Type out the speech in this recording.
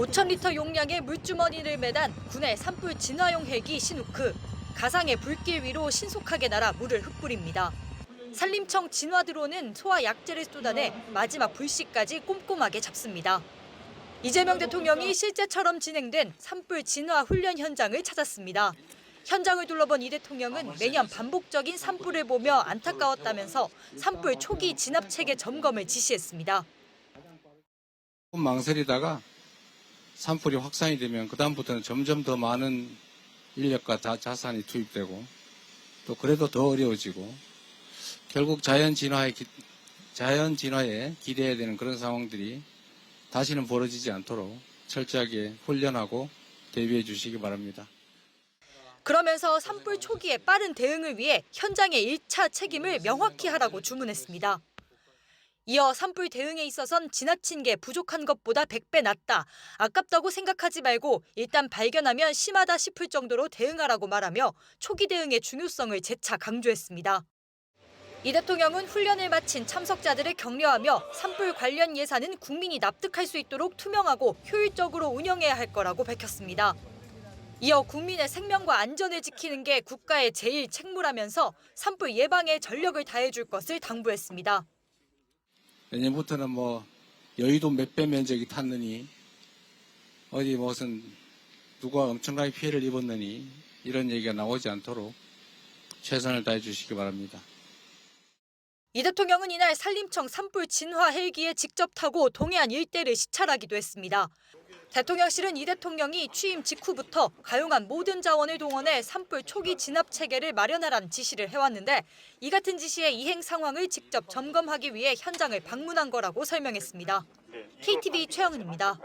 5,000리터 용량의 물주머니를 매단 군의 산불 진화용 헬기 신우크. 가상의 불길 위로 신속하게 날아 물을 흩뿌립니다. 산림청 진화 드론은 소화 약재를 쏟아내 마지막 불씨까지 꼼꼼하게 잡습니다. 이재명 대통령이 실제처럼 진행된 산불 진화 훈련 현장을 찾았습니다. 현장을 둘러본 이 대통령은 매년 반복적인 산불을 보며 안타까웠다면서 산불 초기 진압 체계 점검을 지시했습니다. 망설이다가 산불이 확산이 되면 그다음부터는 점점 더 많은 인력과 자, 자산이 투입되고 또 그래도 더 어려워지고 결국 자연 진화에 기, 자연 진화에 기대해야 되는 그런 상황들이 다시는 벌어지지 않도록 철저하게 훈련하고 대비해 주시기 바랍니다. 그러면서 산불 초기에 빠른 대응을 위해 현장의 1차 책임을 명확히 하라고 주문했습니다. 이어 산불 대응에 있어선 지나친 게 부족한 것보다 100배 낫다. 아깝다고 생각하지 말고 일단 발견하면 심하다 싶을 정도로 대응하라고 말하며 초기 대응의 중요성을 재차 강조했습니다. 이 대통령은 훈련을 마친 참석자들을 격려하며 산불 관련 예산은 국민이 납득할 수 있도록 투명하고 효율적으로 운영해야 할 거라고 밝혔습니다. 이어 국민의 생명과 안전을 지키는 게 국가의 제일 책무라면서 산불 예방에 전력을 다해줄 것을 당부했습니다. 내년부터는 뭐 여의도 몇 배 면적이 탔느니 어디 무슨 누가 엄청나게 피해를 입었느니 이런 얘기가 나오지 않도록 최선을 다해 주시기 바랍니다. 이 대통령은 이날 산림청 산불 진화 헬기에 직접 타고 동해안 일대를 시찰하기도 했습니다. 대통령실은 이 대통령이 취임 직후부터 가용한 모든 자원을 동원해 산불 초기 진압 체계를 마련하라는 지시를 해왔는데 이 같은 지시의 이행 상황을 직접 점검하기 위해 현장을 방문한 거라고 설명했습니다. KTV 최영은입니다.